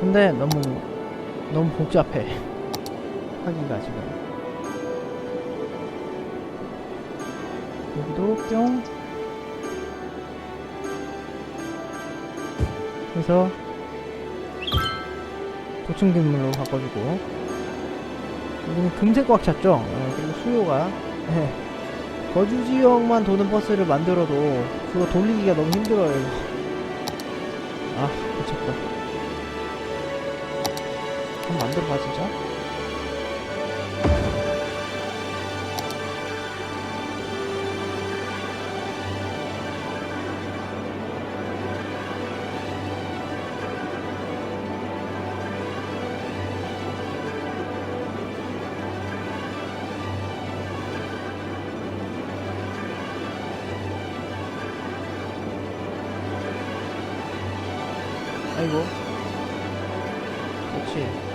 근데 너무 너무 복잡해. 하기가 지금. 여기도 뿅. 그래서 건물로 바꿔주고. 여기는 금색 꽉 찼죠? 어, 그리고 수요가. 예. 거주 지역만 도는 버스를 만들어도 그거 돌리기가 너무 힘들어요 만들어봐 진짜 아이고. 그렇지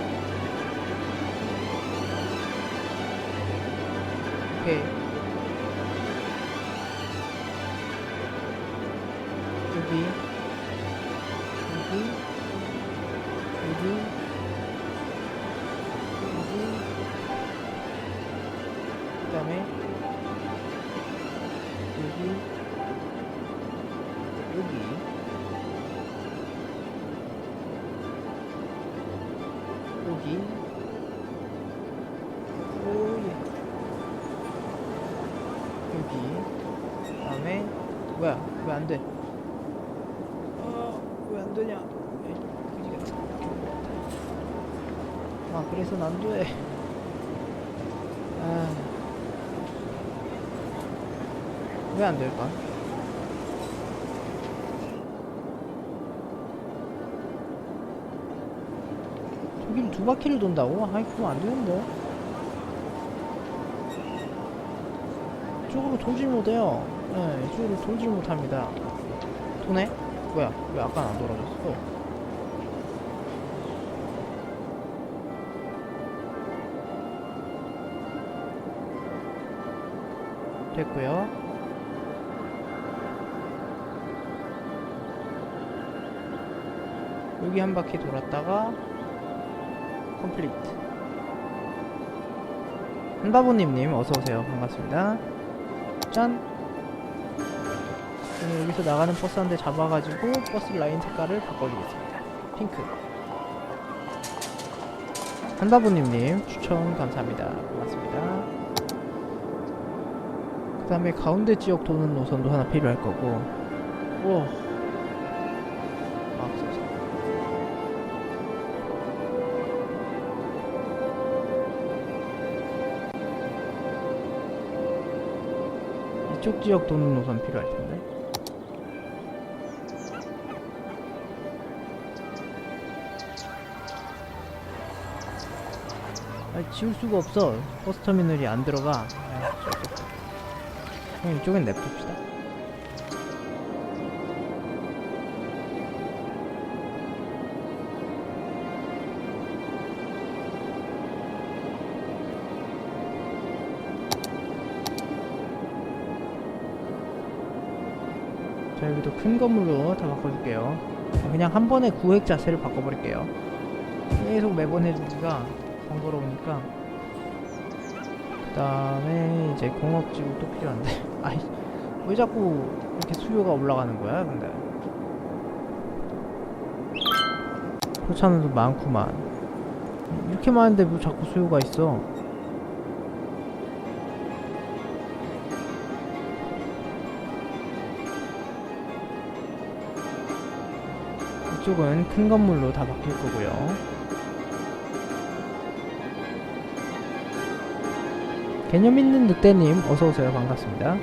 그래서 안 돼. 아 왜 안 될까? 저기를 두 바퀴를 돈다고? 아이 그거 안 되는데 이쪽으로 돌질 못해요 네 이쪽으로 돌질 못합니다 도네? 뭐야 왜 아까 안 돌아졌어 됐고요. 여기 한 바퀴 돌았다가 컴플리트. 한바보님님 어서오세요. 반갑습니다. 짠. 저는 여기서 나가는 버스 한 대 잡아가지고 버스 라인 색깔을 바꿔주겠습니다. 핑크. 한바보님님 추천 감사합니다. 반갑습니다 그 다음에 가운데 지역 도는 노선도 하나 필요할 거고 오 아. 이쪽 지역 도는 노선 필요할 텐데. 아, 지울 수가 없어. 버스 터미널이 안 들어가. 아. 그냥 이쪽엔 냅둡시다. 자 여기도 큰 건물로 다 바꿔줄게요. 그냥 한 번에 구획 자체를 바꿔버릴게요. 계속 매번 해주기가 번거로우니까. 그 다음에 이제 공업지구 또 필요한데 아이 왜 자꾸 이렇게 수요가 올라가는 거야 근데? 포차는도 많구만. 이렇게 많은데 뭐 자꾸 수요가 있어? 이쪽은 큰 건물로 다 바뀔 거고요. 개념 있는 늑대님 어서 오세요 반갑습니다.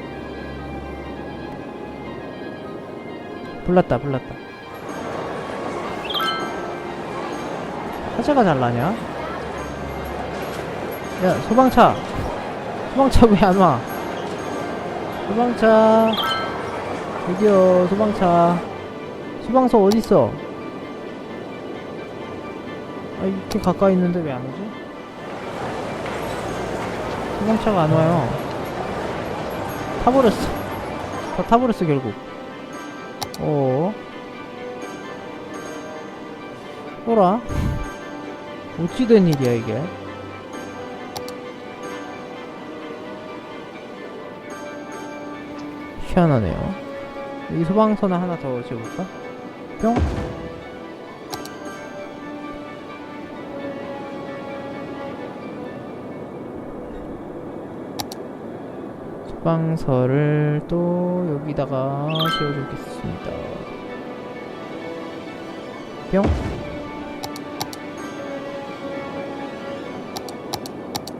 불났다 불났다. 화재가 잘 나냐? 야 소방차 소방차 왜 안 와? 소방차 드디어 소방차 소방서 어딨어? 아 이렇게 가까이 있는데 왜 안 오지? 소방차가 안 와요 타버렸어 다 타버렸어 결국 어 어라? 어찌 된 일이야 이게? 희한하네요. 여기 소방서나 하나 더 지어볼까? 뿅. 소방서를 또 여기다가 지어주겠습니다. 뿅.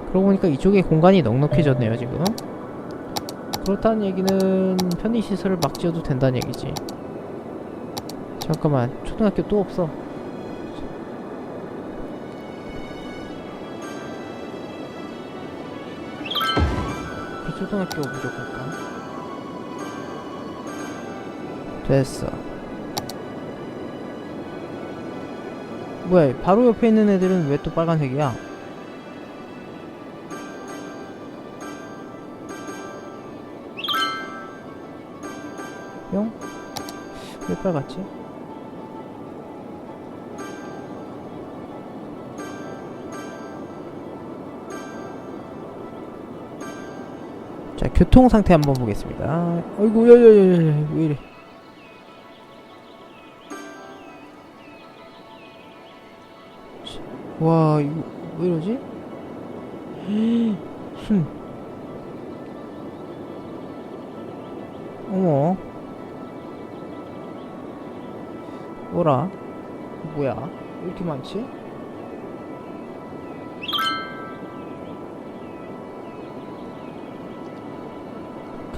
그러고 보니까 이쪽에 공간이 넉넉해졌네요, 지금. 그렇다는 얘기는 편의시설을 막 지어도 된다는 얘기지. 잠깐만, 초등학교 또 없어. 초등학교 무조건까? 됐어. 뭐야, 바로 옆에 있는 애들은 왜 또 빨간색이야? 뿅? 왜 빨갛지? 교통 상태 한번 보겠습니다. 어이구, 야야야야, 왜 이래? 와, 이거 왜 이러지? 순. 어머. 뭐라? 뭐야? 왜 이렇게 많지?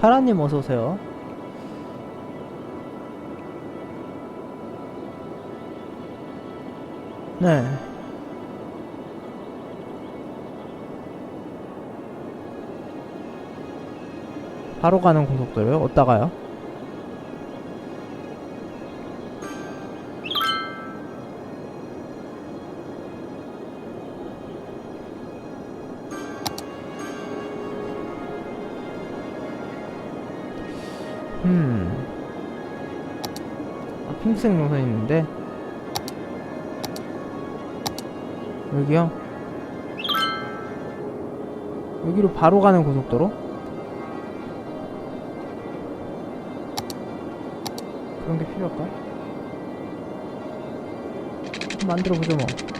카라님 어서 오세요. 네. 바로 가는 고속도로요? 어디다 가요? 아, 핑크색 노선 있는데. 여기요? 여기로 바로 가는 고속도로? 그런 게 필요할까? 만들어 보죠 뭐.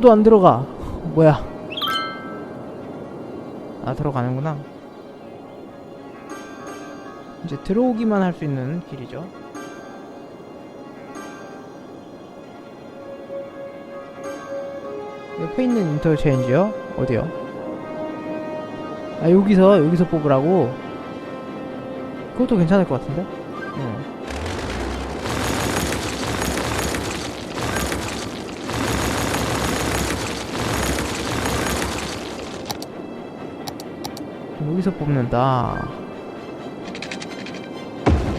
1원도 안 들어가 뭐야 아 들어가는구나 이제 들어오기만 할 수 있는 길이죠 옆에 있는 인터체인지요? 어디요? 아 여기서 여기서 뽑으라고? 그것도 괜찮을 것 같은데? 응. 여기서 뽑는다.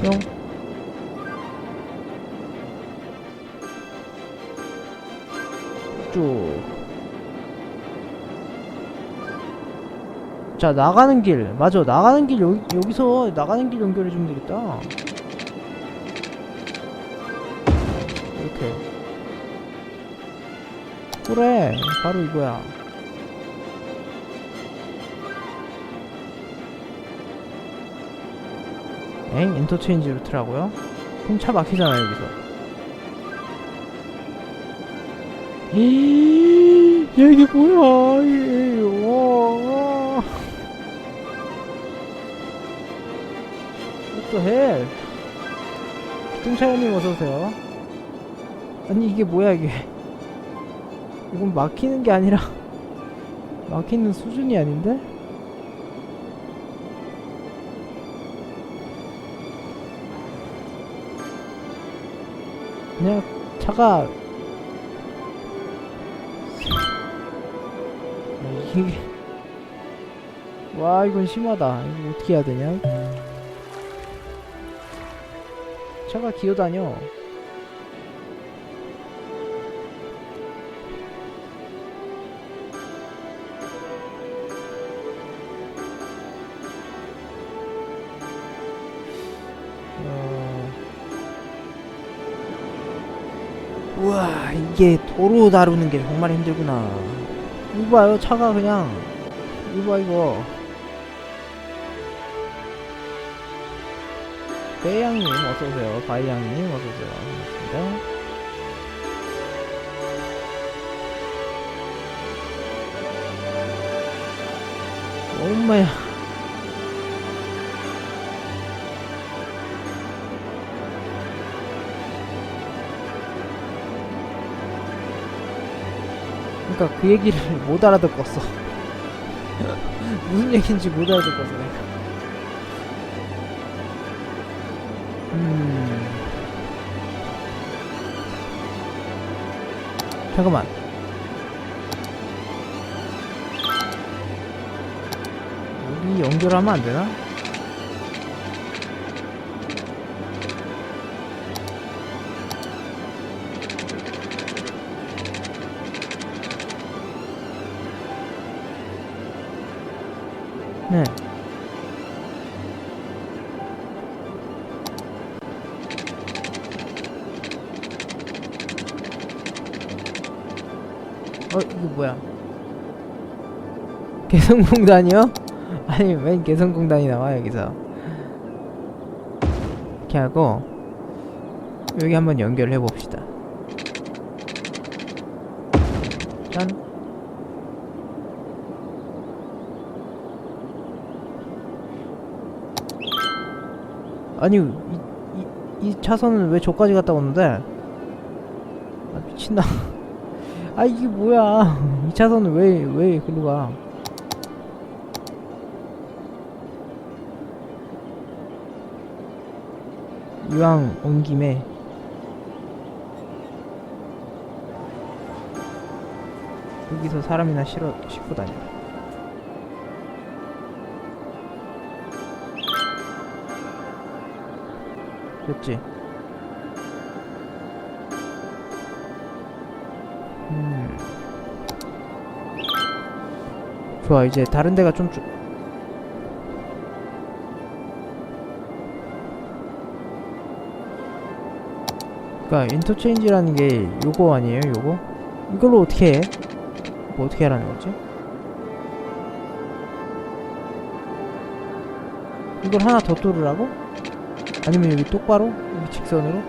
뿅. 쭉. 자, 나가는 길. 맞아, 나가는 길, 여기, 여기서 나가는 길 연결해 주면 되겠다. 이렇게. 그래, 바로 이거야. 엥? 인터체인지 루트라고요? 그럼 차 막히잖아 여기서 이 야, 이게 뭐야 이게 와 What the 뚱차연님 어서오세요 아니 이게 뭐야 이게 이건 막히는 게 아니라 막히는 수준이 아닌데? 그냥 차가 와 이건 심하다. 이거 어떻게 해야 되냐? 차가 기어다녀. 어... 우와 이게 도로 다루는 게 정말 힘들구나. 이거 봐요 차가 그냥. 이거 봐 이거. 배양님 어서오세요. 바이양님 어서오세요. 반갑습니다. 엄마야 그러니까 그 얘기를 못 알아듣겠어. 무슨 얘기인지 못 알아듣겠어 내가. 음. 잠깐만. 여기 연결하면 안 되나? 개성공단이요? 아니, 웬 개성공단이 나와, 여기서. 이렇게 하고, 여기 한번 연결해 봅시다. 짠. 아니, 이, 이, 이 차선은 왜 저까지 갔다 오는데? 아, 미친다. 아 이게 뭐야 이 차선은 왜왜 글로 가 이왕 온 김에 여기서 사람이나 실어 싣고 다녀 됐지 음. 좋아 이제 다른 데가 좀 주... 그니까 인터체인지라는 게 요거 아니에요 요거? 이걸로 어떻게 해? 뭐 어떻게 하라는 거지? 이걸 하나 더 뚫으라고? 아니면 여기 똑바로? 여기 직선으로?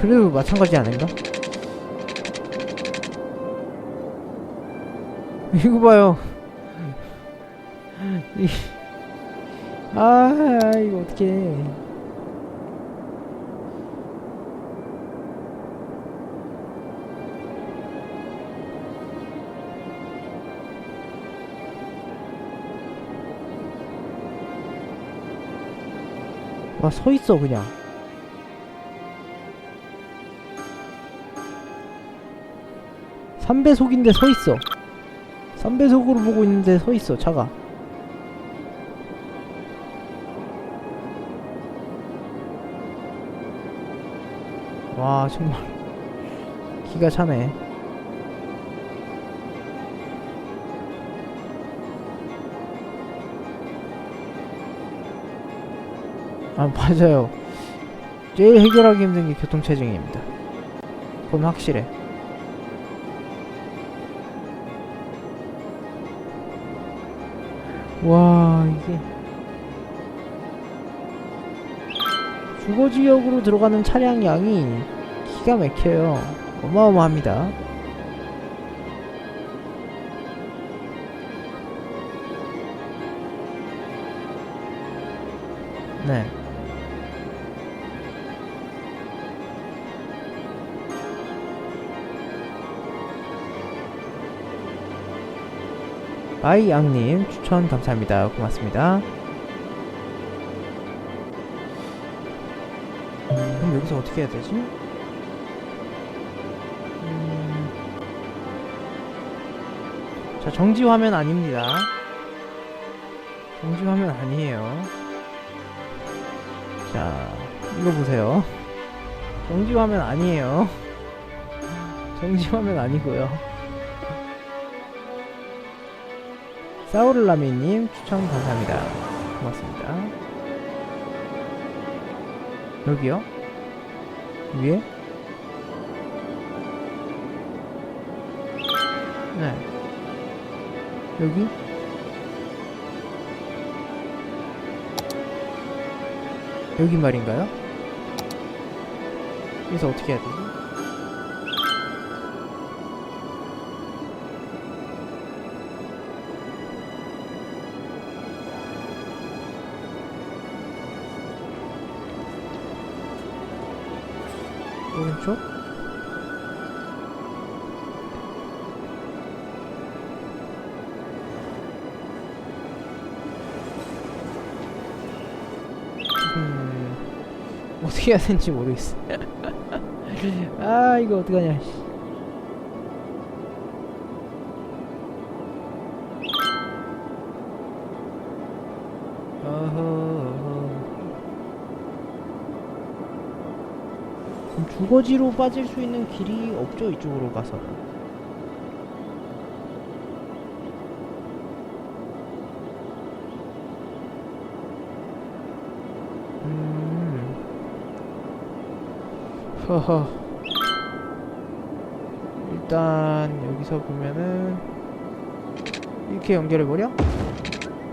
그래도 마찬가지 아닌가? 이거 봐요. 이... 아, 이거 어떡해. 와, 서 있어, 그냥. 삼배속인데 서 있어. 삼배속으로 보고 있는데 서 있어, 차가. 와, 정말. 기가 차네. 아, 맞아요. 제일 해결하기 힘든 게 교통체증입니다. 그건 확실해. 와 이게 주거 지역으로 들어가는 차량 양이 기가 막혀요. 어마어마합니다. 네. 바이양님 추천 감사합니다. 고맙습니다. 그럼 여기서 어떻게 해야 되지? 자 정지 화면 아닙니다. 정지 화면 아니에요. 자 이거 보세요. 정지 화면 아니에요. 정지 화면 아니고요. 사우르라미님 추천 감사합니다. 고맙습니다. 여기요? 위에? 네 여기? 여기 말인가요? 여기서 어떻게 해야 되지? 오른쪽? 어떻게 해야 되는지 모르겠어. 아, 이거 어떡하냐, 씨. 어허. 그럼 주거지로 빠질 수 있는 길이 없죠, 이쪽으로 가서. 허허. 일단 여기서 보면은 이렇게 연결해 버려?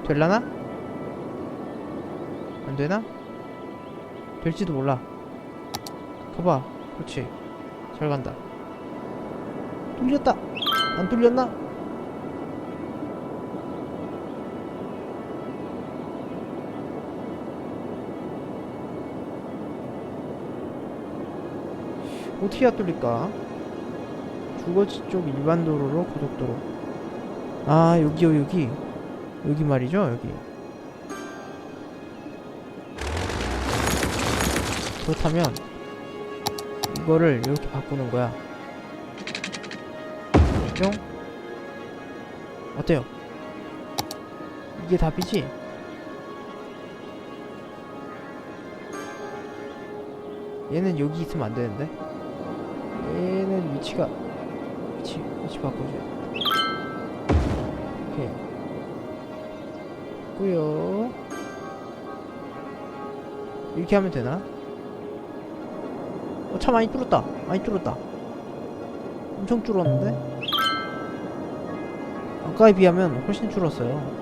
될라나? 안 되나? 될지도 몰라. 가봐. 그렇지. 잘 간다. 뚫렸다. 안 뚫렸나? 어떻게 뚫릴까? 주거지 쪽 일반 도로로 고속도로. 아 여기요 여기. 여기 말이죠 여기. 그렇다면 이거를 이렇게 바꾸는 거야. 뿅. 어때요? 이게 답이지? 얘는 여기 있으면 안 되는데. 위치가 위치 위치 바꾸죠. 오케이. 고요. 이렇게 하면 되나? 어, 차 많이 줄었다. 많이 줄었다. 엄청 줄었는데? 아까에 비하면 훨씬 줄었어요.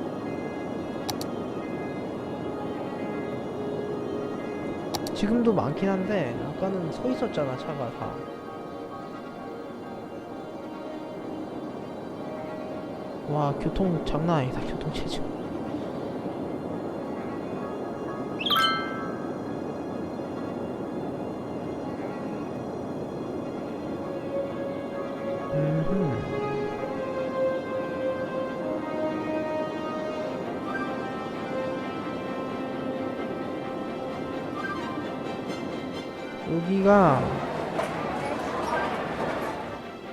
지금도 많긴 한데 아까는 서 있었잖아 차가 다. 와 교통 장난 아니다. 교통 체증. 여기가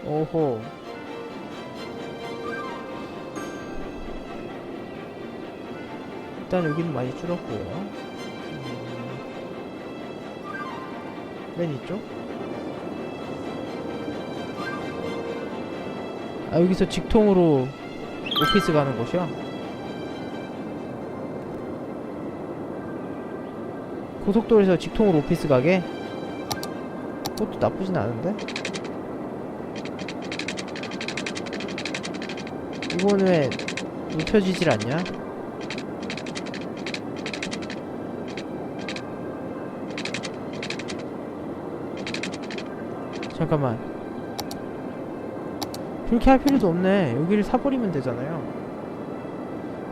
오호 일단 여기는 많이 줄었고요. 음, 맨 이쪽? 아 여기서 직통으로 오피스 가는 곳이야 고속도로에서 직통으로 오피스 가게? 그것도 나쁘진 않은데? 왜 눕혀지질 않냐? 잠깐만 그렇게 할 필요도 없네 여기를 사버리면 되잖아요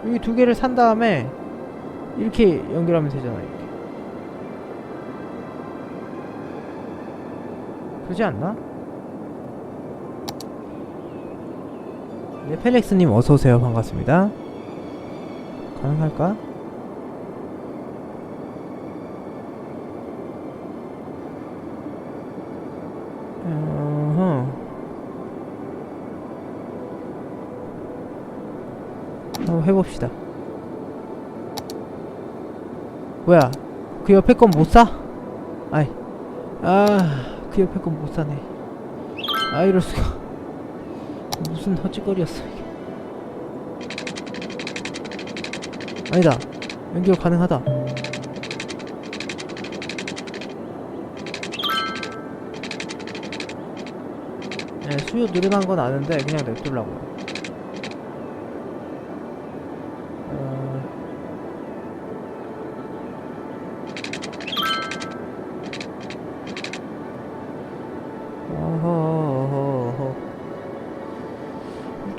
여기 두 개를 산 다음에 이렇게 연결하면 되잖아 이렇게 그러지 않나? 네, 펠렉스님 어서오세요. 반갑습니다. 가능할까? 어허. 한번 해봅시다. 뭐야? 그 옆에 건 못 사? 아이, 아, 그 옆에 건 못 사네. 아, 이럴 수가. 무슨 헛짓거리였어 이게. 아니다. 연결 가능하다. 네, 수요 늘어난 건 아는데 그냥 냅둘라고요.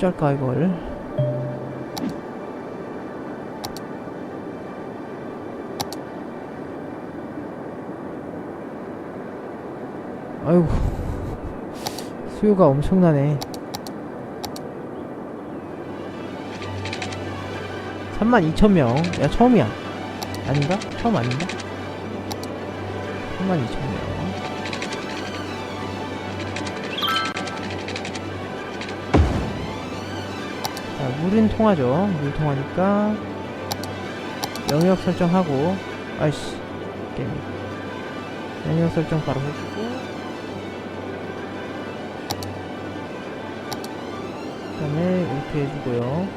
어쩔까 이걸? 아이고 수요가 엄청나네. 32,000명. 야 처음이야. 아닌가? 처음 아닌가? 32,000명 자, 물은 통하죠. 물 통하니까 영역 설정하고 아이씨 게임 영역 설정 바로 해주고 그 다음에 이렇게 해주고요.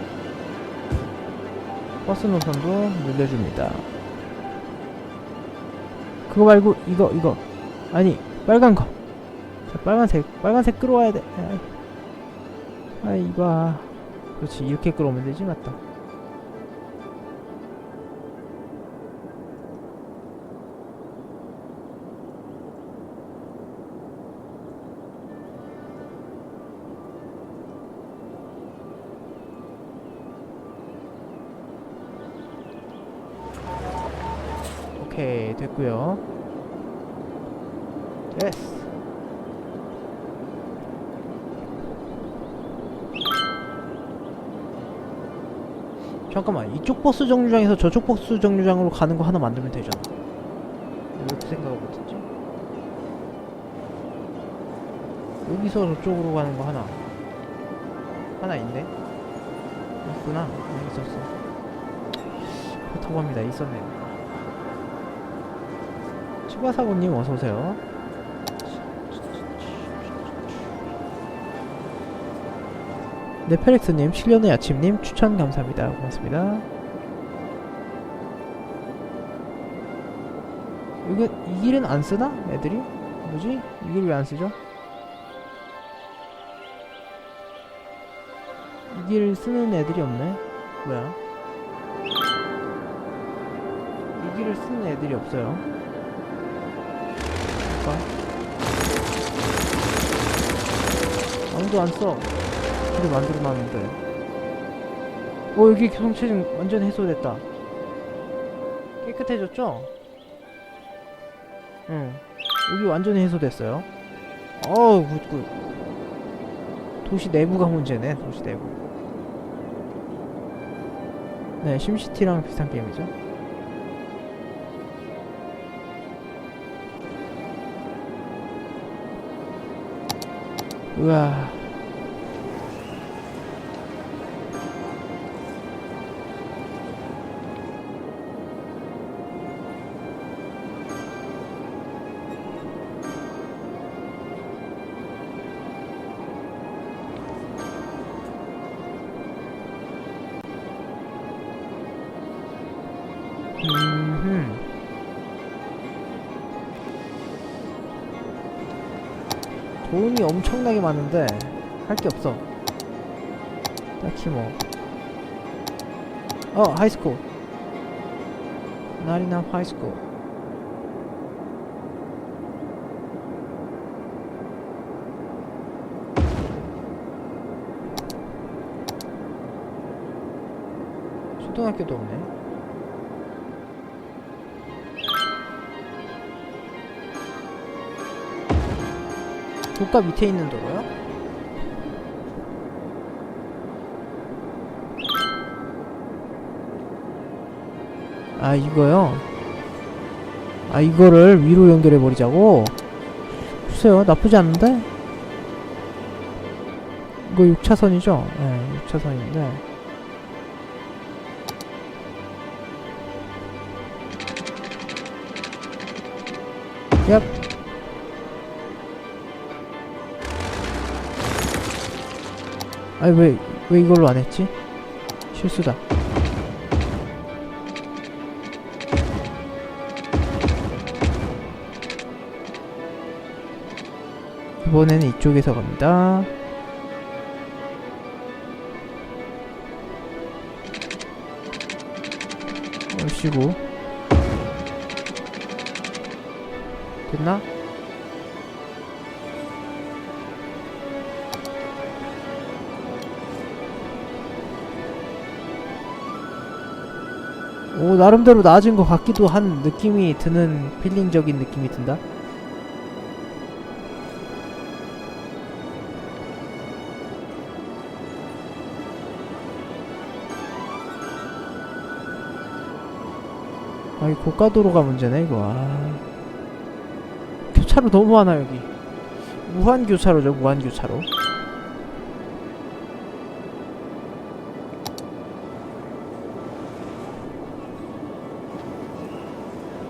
버스 노선도 늘려줍니다. 그거 말고 이거 이거 아니 빨간 거. 자, 빨간색 빨간색 끌어와야 돼. 아이, 아이 이거 그렇지 이렇게 끌어오면 되지 맞다. 오케이 됐고요. 됐어. 잠깐만 이쪽 버스 정류장에서 저쪽 버스 정류장으로 가는 거 하나 만들면 되잖아. 왜 이렇게 생각을 못했지? 여기서 저쪽으로 가는 거 하나 하나 있네. 있구나 여기 있었어. 그렇다고 합니다. 있었네. 치과사고님 어서 오세요. 네페렉스님, 실련의 아침님 추천 감사합니다. 고맙습니다. 이거 이 길은 안 쓰나? 애들이? 뭐지? 이 길 왜 안 쓰죠? 이 길 쓰는 애들이 없네. 뭐야? 이 길을 쓰는 애들이 없어요. 아무도 안 써. 길을 만들어 놨는데. 오 여기 교통체증 완전 해소됐다. 깨끗해졌죠? 응. 여기 완전히 해소됐어요. 어우 굿굿. 도시 내부가 문제네. 도시 내부. 네, 심시티랑 비슷한 게임이죠. 우와. 많은데 할 게 없어. 딱히 뭐. 어, 하이스쿨. 나리나 하이스쿨. 초등학교도 없네. 도가 밑에 있는 도로요? 아 이거요? 아 이거를 위로 연결해버리자고? 글쎄요 나쁘지 않은데? 이거 6차선이죠? 네 예, 6차선인데 얍 아니 왜, 왜 이걸로 안 했지? 실수다. 이번에는 이쪽에서 갑니다. 얼씨구. 됐나? 나름대로 나아진 것 같기도 한 느낌이 드는 필링적인 느낌이 든다. 아이 고가도로가 문제네 이거. 아. 교차로 너무 많아 여기. 무한 교차로죠 무한 교차로.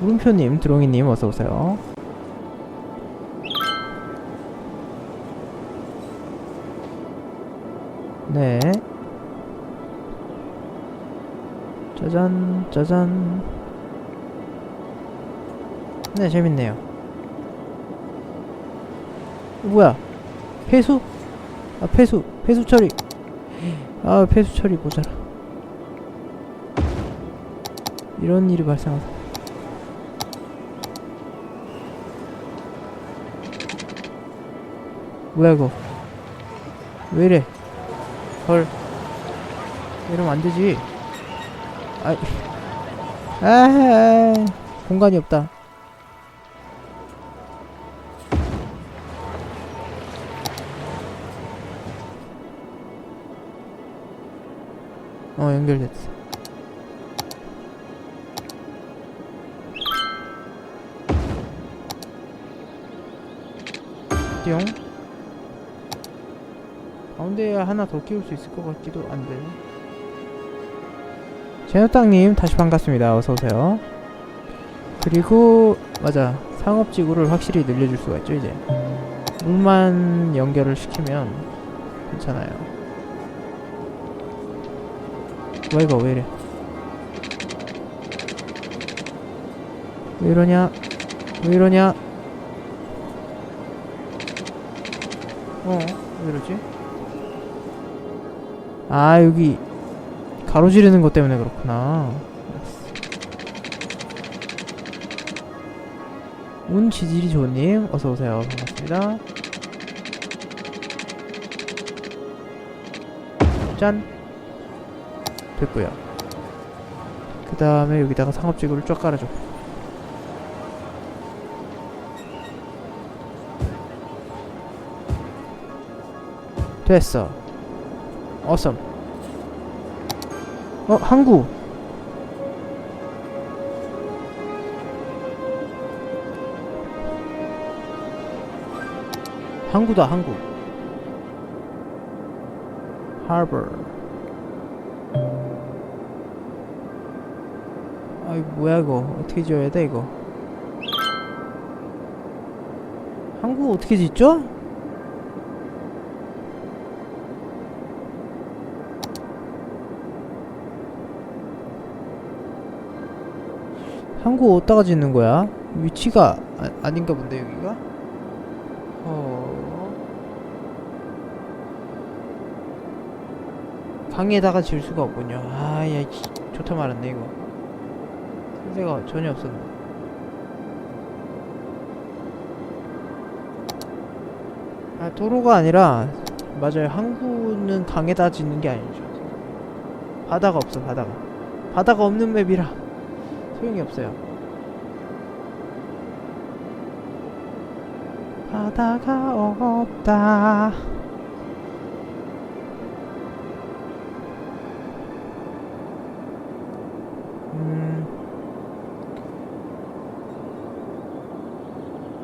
물음표님, 드롱이님 어서 오세요. 네. 짜잔, 짜잔. 네, 재밌네요. 어, 뭐야? 폐수? 아, 폐수, 폐수 처리. 아, 폐수 처리 모자라. 이런 일이 발생하다. 뭐야 이거? 왜 이래? 헐. 이러면 안 되지. 아이. 아 공간이 없다. 어 연결됐어. 띠용 가운데에 하나 더 끼울 수 있을 것 같기도 한데 제노땅님 다시 반갑습니다. 어서오세요. 그리고 맞아. 상업지구를 확실히 늘려줄 수가 있죠 이제. 물만 연결을 시키면 괜찮아요. 뭐 이거 왜 이래? 왜 이러냐? 왜 이러냐? 어? 왜 이러지 아 여기 가로지르는 것 때문에 그렇구나. 운 지질이 좋은님 어서오세요. 반갑습니다. 짠. 됐고요. 그 다음에 여기다가 상업지구를 쫙 깔아줘. 됐어 어썸 어 항구. 항구다 항구. 하버 아이 뭐야 이거. 어떻게 지어야 돼 이거? 항구 어떻게 짓죠? 항구 어디다가 짓는 거야? 위치가 아, 아닌가 본데 여기가? 어... 강에다가 질 수가 없군요. 아, 야, 씨, 좋다 말았네 이거. 생각 전혀 없었네. 아, 도로가 아니라 맞아요. 항구는 강에다 짓는 게 아니죠. 바다가 없어, 바다가. 바다가 없는 맵이라 소용이 없어요. 바다가 없다.